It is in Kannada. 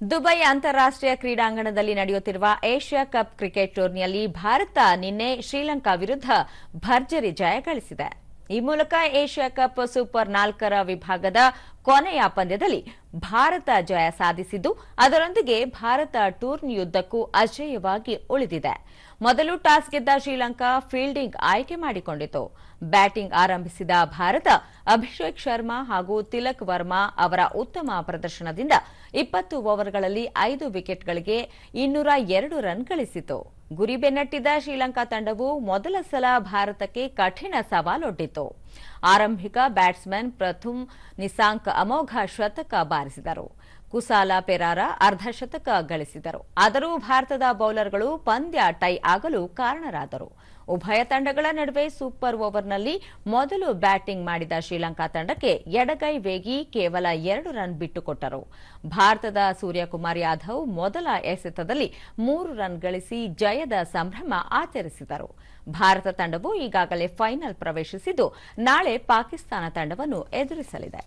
ದುಬೈ ಅಂತಾರಾಷ್ಟ್ರೀಯ ಕ್ರೀಡಾಂಗಣದಲ್ಲಿ ನಡೆಯುತ್ತಿರುವ ಏಷ್ಯಾ ಕಪ್ ಕ್ರಿಕೆಟ್ ಟೂರ್ನಿಯಲ್ಲಿ ಭಾರತ ನಿನ್ನೆ ಶ್ರೀಲಂಕಾ ವಿರುದ್ಧ ಭರ್ಜರಿ ಜಯ ಗಳಿಸಿದೆ. ಈ ಮೂಲಕ ಏಷ್ಯಾ ಕಪ್ ಸೂಪರ್ ನಾಲ್ಕರ ವಿಭಾಗದ ಕೊನೆಯ ಪಂದ್ಯದಲ್ಲಿ ಭಾರತ ಜಯ ಸಾಧಿಸಿದ್ದು, ಅದರೊಂದಿಗೆ ಭಾರತ ಟೂರ್ನಿಯುದ್ದಕ್ಕೂ ಅಜೇಯವಾಗಿ ಉಳಿದಿದೆ. ಮೊದಲು ಟಾಸ್ ಗೆದ್ದ ಶ್ರೀಲಂಕಾ ಫೀಲ್ಡಿಂಗ್ ಆಯ್ಕೆ ಮಾಡಿಕೊಂಡಿತು. ಬ್ಯಾಟಿಂಗ್ ಆರಂಭಿಸಿದ ಭಾರತ, ಅಭಿಷೇಕ್ ಶರ್ಮಾ ಹಾಗೂ ತಿಲಕ್ ವರ್ಮಾ ಅವರ ಉತ್ತಮ ಪ್ರದರ್ಶನದಿಂದ ಇಪ್ಪತ್ತು ಓವರ್ಗಳಲ್ಲಿ ಐದು ವಿಕೆಟ್ಗಳಿಗೆ ಇನ್ನೂರ ಎರಡು ರನ್ ಗಳಿಸಿತು. ಗುರಿ ಬೆನ್ನಟ್ಟಿದ ಶ್ರೀಲಂಕಾ ತಂಡವು ಮೊದಲ ಸಲ ಭಾರತಕ್ಕೆ ಕಠಿಣ ಸವಾಲೊಡ್ಡಿತು ಆರಂಭಿಕ ಬ್ಯಾಟ್ಸ್ಮನ್ ಪ್ರಥುಮ್ ನಿಸಾಂಕ್ ಅಮೋಘ ಶತಕ ಬಾರಿಸಿದರು. ಕುಸಾಲ ಪೆರಾರ ಅರ್ಧಶತಕ ಗಳಿಸಿದರು. ಆದರೂ ಭಾರತದ ಬೌಲರ್ಗಳು ಪಂದ್ಯ ಟೈ ಆಗಲು ಕಾರಣರಾದರು. ಉಭಯ ತಂಡಗಳ ನಡುವೆ ಸೂಪರ್ ಓವರ್ನಲ್ಲಿ ಮೊದಲು ಬ್ಯಾಟಿಂಗ್ ಮಾಡಿದ ಶ್ರೀಲಂಕಾ ತಂಡಕ್ಕೆ ಎಡಗೈ ವೇಗಿ ಕೇವಲ ಎರಡು ರನ್ ಬಿಟ್ಟುಕೊಟ್ಟರು. ಭಾರತದ ಸೂರ್ಯಕುಮಾರ್ ಯಾದವ್ ಮೊದಲ ಎಸೆತದಲ್ಲಿ ಮೂರು ರನ್ ಗಳಿಸಿ ಜಯದ ಸಂಭ್ರಮ ಆಚರಿಸಿದರು. ಭಾರತ ತಂಡವು ಈಗಾಗಲೇ ಫೈನಲ್ ಪ್ರವೇಶಿಸಿದ್ದು ನಾಳೆ ಪಾಕಿಸ್ತಾನ ತಂಡವನ್ನು ಎದುರಿಸಲಿದೆ.